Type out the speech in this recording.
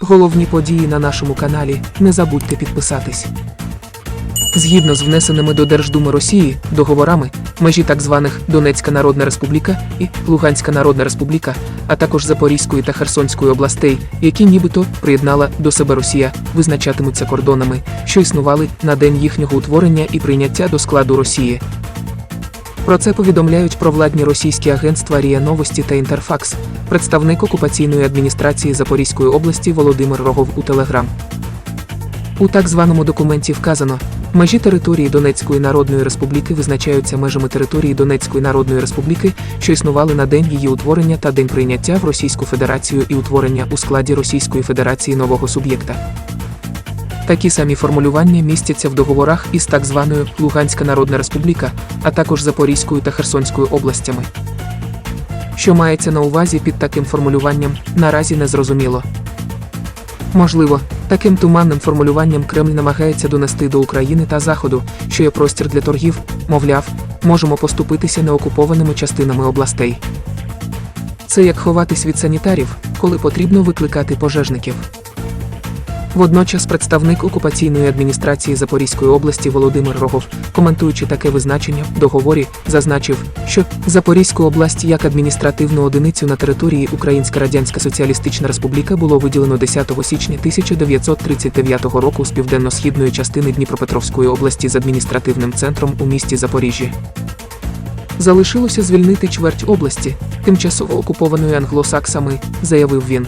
головні події на нашому каналі. Не забудьте підписатись. Згідно з внесеними до Держдуми Росії договорами, межі так званих Донецька Народна Республіка і Луганська Народна Республіка, а також Запорізької та Херсонської областей, які нібито приєднала до себе Росія, визначатимуться кордонами, що існували на день їхнього утворення і прийняття до складу Росії. Про це повідомляють провладні російські агентства Рія Новості та Інтерфакс, представник окупаційної адміністрації Запорізької області Володимир Рогов у Телеграм. У так званому документі вказано, межі території Донецької Народної Республіки визначаються межами території Донецької Народної Республіки, що існували на день її утворення та день прийняття в Російську Федерацію і утворення у складі Російської Федерації нового суб'єкта. Такі самі формулювання містяться в договорах із так званою Луганська Народна Республіка, а також Запорізькою та Херсонською областями. Що мається на увазі під таким формулюванням, наразі не зрозуміло. Можливо, таким туманним формулюванням Кремль намагається донести до України та Заходу, що є простір для торгів, мовляв, можемо поступитися неокупованими частинами областей. Це як ховатись від санітарів, коли потрібно викликати пожежників. Водночас представник окупаційної адміністрації Запорізької області Володимир Рогов, коментуючи таке визначення в договорі, зазначив, що Запорізьку область як адміністративну одиницю на території Українська Радянська Соціалістична Республіка було виділено 10 січня 1939 року з південно-східної частини Дніпропетровської області з адміністративним центром у місті Запоріжжя. Залишилося звільнити чверть області, тимчасово окупованої англосаксами, заявив він.